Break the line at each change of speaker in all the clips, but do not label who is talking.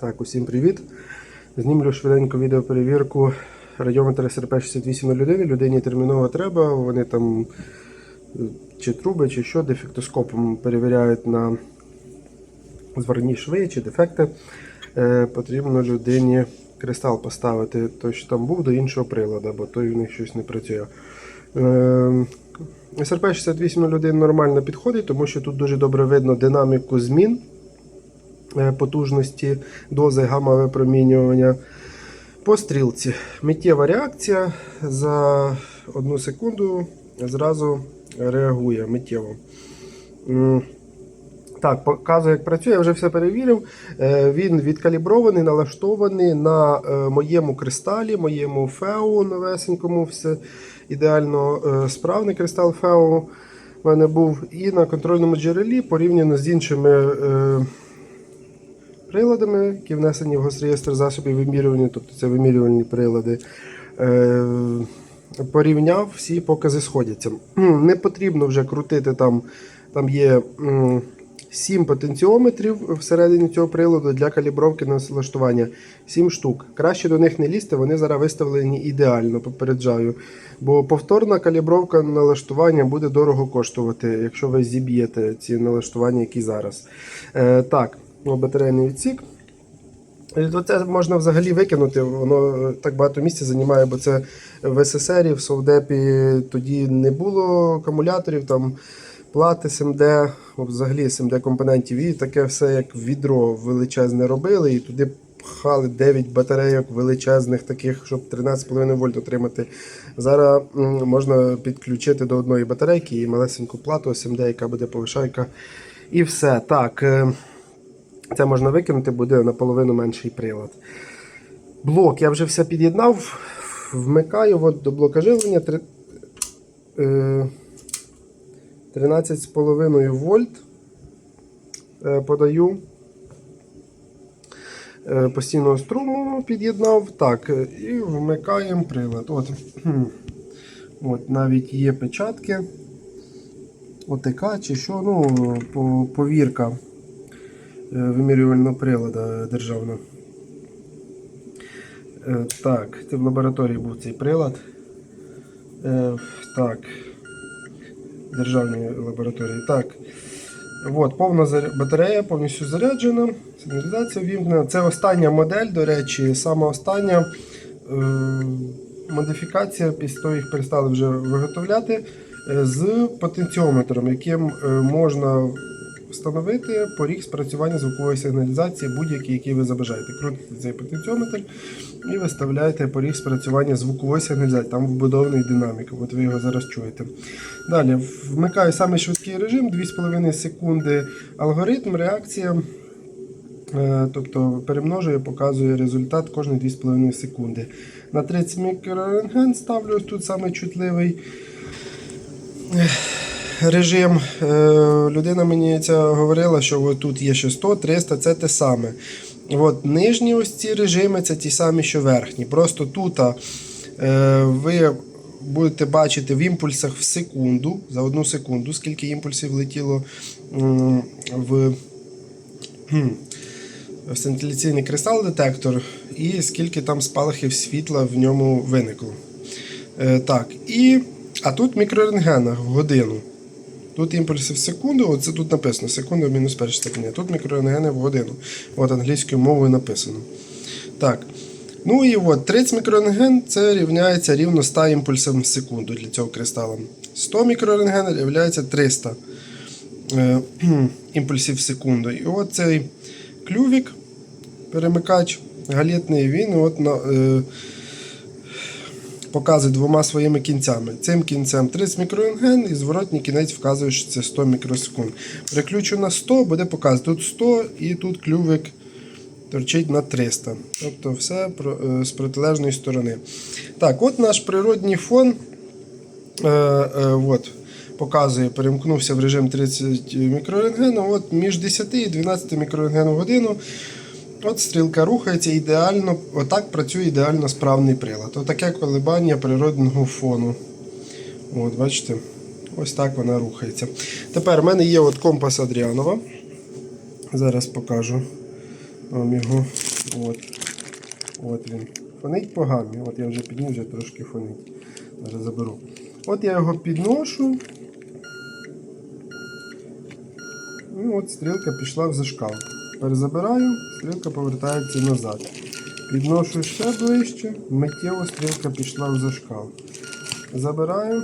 Так, усім привіт. Знімлю швиденько відеоперевірку радіометра СРП-6801. Людині терміново треба. Вони там е, чи труби, чи що, дефектоскопом перевіряють на зварні шви чи дефекти. Е, потрібно людині кристал поставити, той, що там був, до іншого приладу, бо той в них щось не працює. Е, СРП-6801 нормально підходить, тому що тут дуже добре видно динаміку змін потужності дози гамма-випромінювання. По стрілці миттєва реакція за одну секунду зразу реагує миттєво. Так, показую, як працює, я вже все перевірив. Е, Він відкалібрований, налаштований на е, моєму кристалі, моєму феу новесенькому. Все ідеально е, справний кристал феу в мене був. І на контрольному джерелі порівняно з іншими е, приладами, які внесені в госреєстр засобів вимірювання, тобто це вимірювальні прилади. Е, порівняв, всі покази сходяться. Не потрібно вже крутити там, там є. м, 7 потенціометрів всередині цього приладу для калібровки на налаштування. 7 штук. Краще до них не лізти, вони зараз виставлені ідеально, попереджаю. Бо повторна калібровка налаштування буде дорого коштувати, якщо ви зіб'єте ці налаштування, які зараз. Е, так, о, батарейний відсік. І Це можна взагалі викинути, воно е, так багато місця займає, бо це в СССРі, в Совдепі тоді не було акумуляторів, там плати СМД, взагалі СМД компонентів, і таке все як відро величезне робили, і туди пхали 9 батарейок величезних, таких, щоб 13,5 вольт отримати. Зараз можна підключити до одної батарейки і малесеньку плату СМД, яка буде повишайка. І все. Так. Е, це можна викинути, буде наполовину менший прилад. Блок я вже все під'єднав, вмикаю от до блока живлення е, 13,5 вольт е, подаю. Е, Постійного струму під'єднав. Так, е, і вмикаємо прилад. От. От навіть є печатки. ОТК чи що, ну, повірка е, вимірювального приладу державного. Е, Так, це в лабораторії був цей прилад. Е, Так. Державній лабораторії. Так. От, повна батарея повністю заряджена. Сигналізація вімкнена. Це остання модель, до речі, сама остання е, модифікація, після того їх перестали вже виготовляти е, з потенціометром, яким е, можна встановити поріг спрацювання звукової сигналізації, будь-який, який ви забажаєте. Крутите цей потенціометр і виставляєте поріг спрацювання звукової сигналізації. Там вбудований динамік, от ви його зараз чуєте. Далі вмикаю самий швидкий режим, 2,5 секунди алгоритм, реакція. Е, Тобто перемножує, показує результат кожні 2,5 секунди. На 30 мікрорентген ставлю тут самий чутливий режим. Е, Людина мені це говорила, що тут є ще 100, 300, це те саме. От, нижні ось ці режими це ті самі, що верхні. Просто тут е, ви будете бачити в імпульсах в секунду, за одну секунду, скільки імпульсів летіло в. синтеляційний кристал-детектор і скільки там спалахів світла в ньому виникло. Е, так, і, а тут мікрорентгена в годину. Тут імпульси в секунду, оце тут написано секунда мінус перша степеня. Тут мікрорентгени в годину. От англійською мовою написано. Так. Ну і от 30 мікрорентген це рівняється рівно 100 імпульсам в секунду для цього кристала. 100 мікрорентген рівняється 300 е, імпульсів в секунду. І от цей клювік, перемикач галітний, він от на, е, показує двома своїми кінцями. Цим кінцем 30 мікрорентген і зворотній кінець вказує, що це 100 мікросекунд. Приключу на 100, буде показувати тут 100 і тут клювик торчить на 300. Тобто все е, з протилежної сторони. Так, от наш природній фон. Е, е, от, показує, перемкнувся в режим 30 мікрорентгену. От між 10 і 12 мікрорентген в годину. От стрілка рухається ідеально, отак працює ідеально справний прилад. Отаке колебання природного фону. От, бачите? Ось так вона рухається. Тепер в мене є от компас Адріанова. Зараз покажу вам його. От. От він. Фонить по. От я вже підніс, вже трошки фонить. Зараз заберу. От я його підношу. Ну, от стрілка пішла в зашкал. Перезабираю, стрілка повертається назад. Підношу ще ближче, миттєво стрілка пішла в зашкал. Забираю,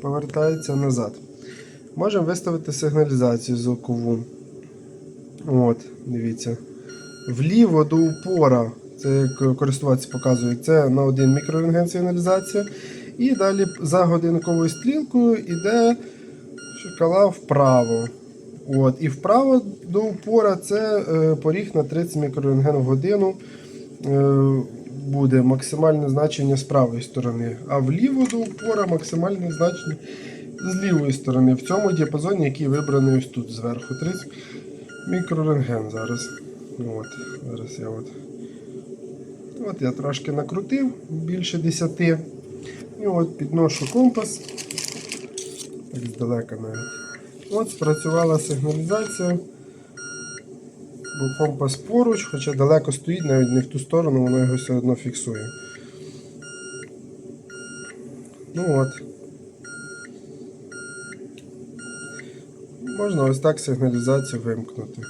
повертається назад. Можемо виставити сигналізацію звукову. От, дивіться. Вліво до упора, це як користуватися показує, це на 1 мікрорентген сигналізація. І далі за годинковою стрілкою йде шкала вправо. От, і вправо до упора це е, поріг на 30 мікрорентген в годину. Е, буде максимальне значення з правої сторони, а вліво до упора максимальне значення з лівої сторони. В цьому діапазоні, який вибраний ось тут зверху. 30 мікрорентген зараз. От, зараз я от. От я трошки накрутив, більше 10. І от підношу компас. Так здалека навіть. От спрацювала сигналізація. Бо компас поруч, хоча далеко стоїть, навіть не в ту сторону, воно його все одно фіксує. Ну от. Можна ось так сигналізацію вимкнути.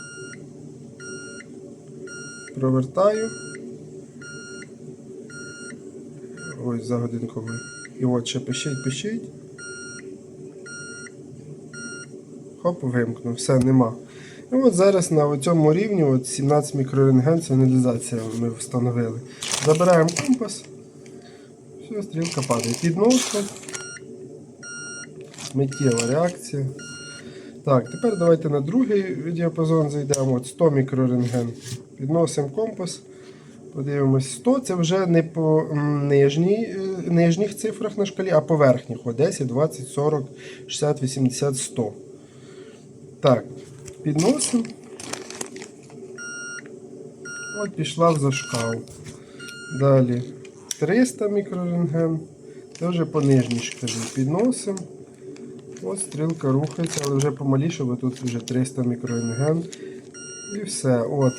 Провертаю. Ось за годинковий. І от ще пишіть, пишіть. Хоп, вимкнув, все, нема. І от зараз на цьому рівні от 17 мікрорентген сигналізація ми встановили. Забираємо компас. Все, стрілка падає. Підношу. Миттєва реакція. Так, тепер давайте на другий діапазон зайдемо. От 100 мікрорентген. Підносимо компас. Подивимось, 100 це вже не по нижній, е, нижніх цифрах на шкалі, а по верхніх. О, 10, 20, 40, 60, 80, 100. Так, підносимо. От пішла в зашкал. Далі 300 мікрорентген. Вже по нижній шкалі. Підносимо. От стрілка рухається, але вже помаліше, бо тут вже 300 мікрорентген. І все. От.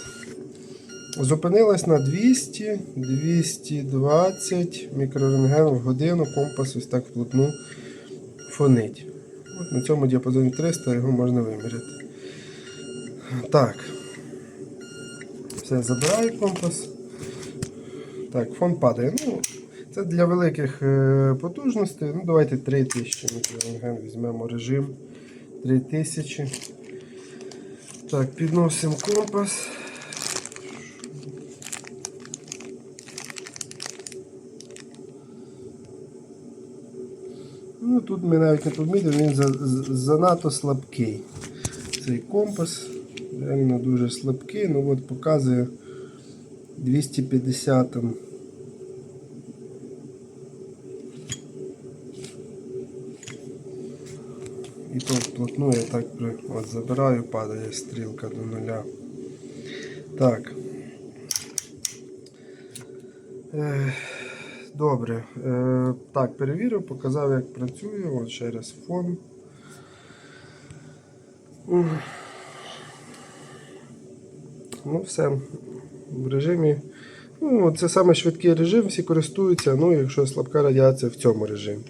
Зупинилась на 200, 220 мікрорентген в годину. Компас ось так вплотну фонить. На цьому діапазоні 300 його можна виміряти. Так. Все, забираю компас. Так, фон падає. Ну, це для великих е, потужностей. Ну, давайте 3000 мікрорентген візьмемо режим. 3000. Так, підносимо компас. Ну, тут ми навіть не помітили, він занадто слабкий. Цей компас реально дуже слабкий, ну от показує 250 там. І то вплотну я так при... от забираю, падає стрілка до нуля. Так. Е, Добре. Е, так, перевірив, показав, як працює. От ще раз фон. Ну, все. В режимі. Ну, це саме швидкий режим, всі користуються. Ну, якщо слабка радіація в цьому режимі.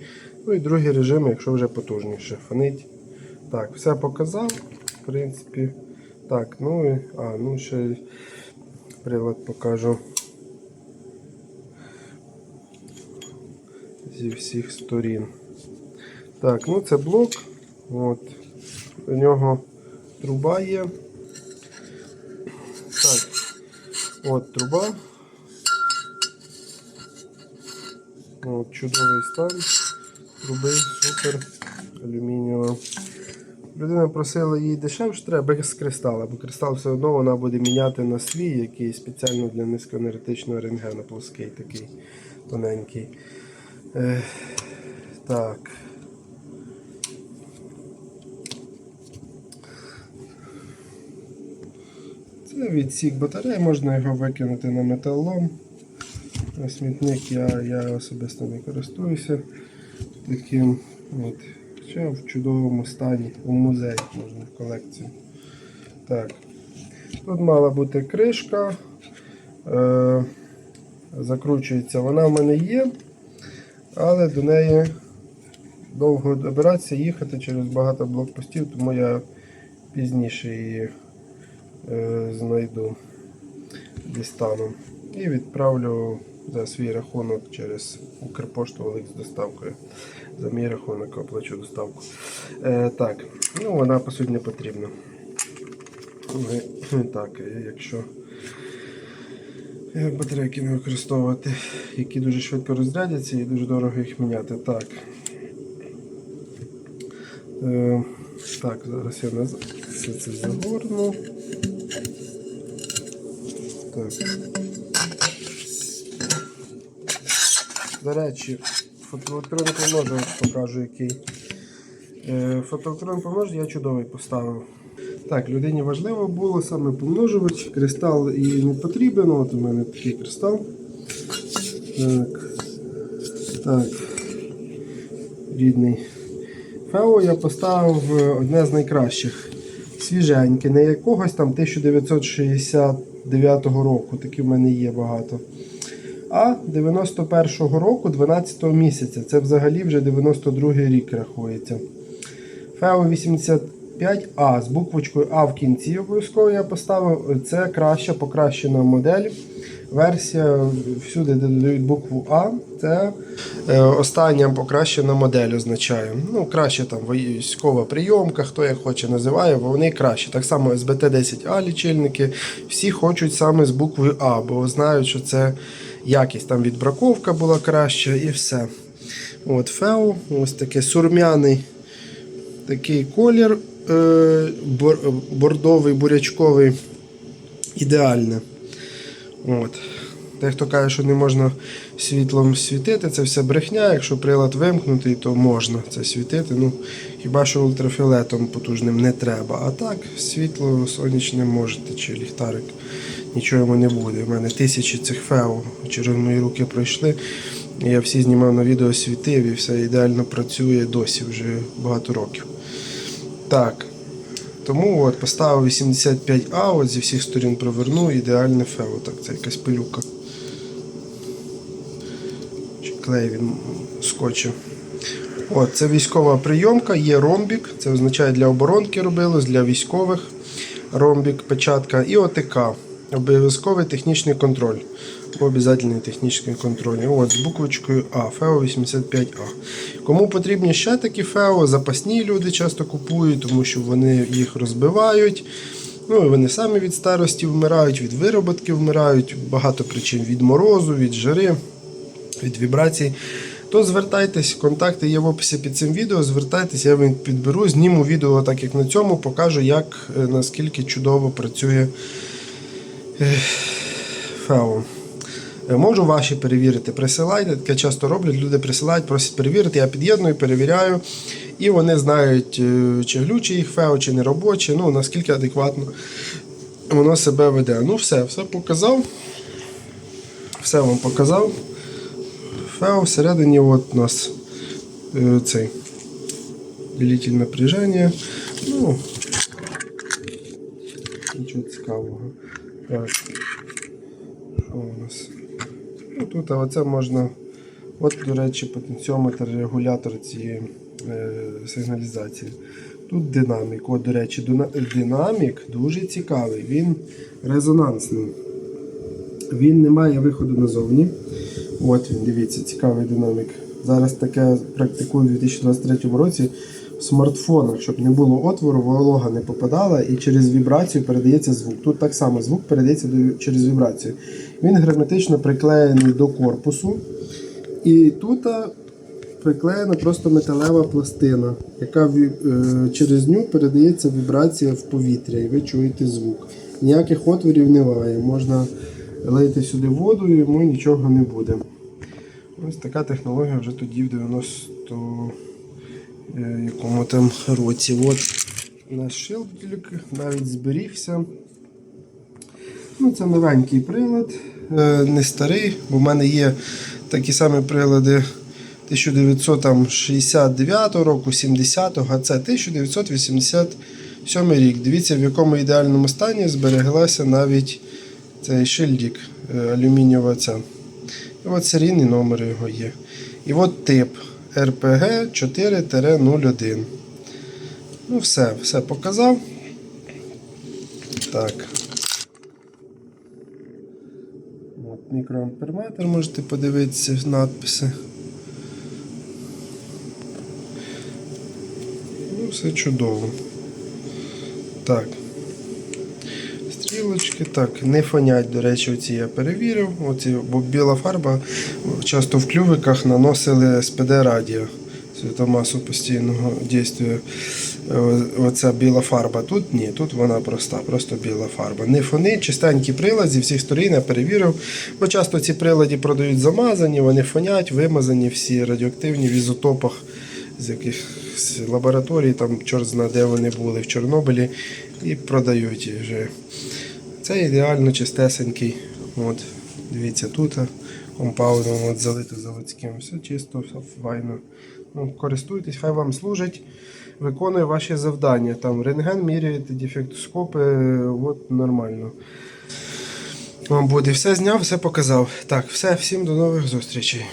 Ну і другий режим, якщо вже потужніше. Фонить. Так, все показав, в принципі. Так, ну і. А, ну ще й прилад покажу. Зі всіх сторін. Так, ну це блок. От. У нього труба є. Так. От труба. От, чудовий стан. Труби, супер, алюмінієва. Людина просила їй дешевше, треба без кристала, бо кристал все одно вона буде міняти на свій, який спеціально для низькоенергетичного рентгену, плоский такий тоненький. Так. Це відсік батареї, можна його викинути на металолом. На смітник я, я особисто не користуюся таким. От. Ще в чудовому стані, у музей можна в колекцію. Так. Тут мала бути кришка. е, закручується. Вона в мене є, але до неї довго добиратися, їхати через багато блокпостів, тому я пізніше її е, знайду, дістану. І відправлю за свій рахунок через Укрпошту Олик з доставкою. За мій рахунок оплачу доставку. Е, так, ну вона по суті не потрібна. Так, якщо батарейки не використовувати, які дуже швидко розрядяться і дуже дорого їх міняти. Так. Е, так, зараз я назад все це загорну. Так. До речі, фотоелектронний помножувач покажу який. Е, Фотоелектронний помножувач я чудовий поставив. Так, людині важливо було саме помножувач. Кристал їй не потрібен. От у мене такий кристал. Так. Так. Рідний. Фео я поставив одне з найкращих. Свіженьке, не якогось там 1969 року. Такі в мене є багато. А 91-го року, 12 місяця. Це взагалі вже 92-й рік рахується. Фео 85А з буквочкою А в кінці обов'язково я поставив. Це краща покращена модель. Версія всюди, де додають букву А, це е, остання покращена модель означає. Ну, краще там військова прийомка, хто як хоче називає, бо вони краще. Так само СБТ-10А лічильники, всі хочуть саме з буквою А, бо знають, що це якість. Там відбраковка була краща і все. От Фео, ось таке сурмяний такий колір бордовий, бурячковий. Ідеальне. От. Дехто каже, що не можна світлом світити, це все брехня. Якщо прилад вимкнутий, то можна це світити. Ну, хіба що ультрафіолетом потужним не треба. А так, світло сонячним можете чи ліхтарик. Нічого йому не буде. У мене тисячі цих фео через мої руки пройшли. Я всі знімав на відео світив і все ідеально працює досі вже багато років. Так. Тому от поставив 85А, от зі всіх сторін проверну, ідеальне фео. Так, це якась пилюка. Клей він скотчем. От, це військова прийомка, є ромбік, це означає для оборонки робилось, для військових ромбік, печатка і ОТК. Обов'язковий технічний контроль. Обов'язковий технічний контроль. От, з буквочкою А, ФЕО 85А. Кому потрібні ще такі ФЕО, запасні люди часто купують, тому що вони їх розбивають. Ну і вони самі від старості вмирають, від вироботки вмирають, багато причин від морозу, від жари, від вібрацій. То звертайтесь, контакти є в описі під цим відео. Звертайтесь, я вам підберу, зніму відео, так як на цьому, покажу, як е, наскільки чудово працює ФЕО. Можу ваші перевірити, присилайте. Таке часто роблять, люди присилають, просять перевірити. Я під'єдную, перевіряю. І вони знають, е, чи глючі їх фео, чи не робочі, ну наскільки адекватно воно себе веде. Ну, все, все показав. Все вам показав. Фео всередині от у нас е, цей делитель напряження. Ну, нічого цікавого. Так. Що у нас? Ну, тут оце можна. От, до речі, потенціометр регулятор цієї е, сигналізації. Тут динамік. От, до речі, динамік дуже цікавий. Він резонансний. Він не має виходу назовні. От він, дивіться, цікавий динамік. Зараз таке практикую у 2023 році в щоб не було отвору, волога не попадала і через вібрацію передається звук. Тут так само звук передається через вібрацію. Він герметично приклеєний до корпусу. І тут приклеєна просто металева пластина, яка е, через ню передається вібрація в повітря, і ви чуєте звук. Ніяких отворів немає. Можна лити сюди воду, і йому нічого не буде. Ось така технологія вже тоді в 90 е, якому там році. От наш шилдик навіть зберігся. Ну, це новенький прилад, е, не старий, бо в мене є такі самі прилади 1969 року, 70-го, а це 1987 рік. Дивіться, в якому ідеальному стані збереглася навіть цей шильдик е, алюмінієва ця. І от серійний номер його є. І от тип RPG 4-01. Ну, все, все показав. Так. От мікроамперметр можете подивитися надписи. Ну, все чудово. Так. Стрілочки, так, не фонять, до речі, оці я перевірив. Оці, бо біла фарба часто в клювиках наносили СПД радіо. Світомасу постійного дійствия. Е, Оця біла фарба. Тут ні, тут вона проста, просто біла фарба. Не фони, чистенькі прилади зі всіх сторін я перевірив. Бо часто ці прилади продають замазані, вони фонять, вимазані всі радіоактивні в ізотопах з якихось лабораторій, там чорт зна, де вони були в Чорнобилі, і продають їх вже. Це ідеально чистесенький. От, дивіться, тут компаундом от, залито заводським. Все чисто, все файно. Ну, користуйтесь, хай вам служить, виконує ваші завдання. Там рентген міряєте, дефектоскопи, от нормально. Вам буде все зняв, все показав. Так, все, всім до нових зустрічей.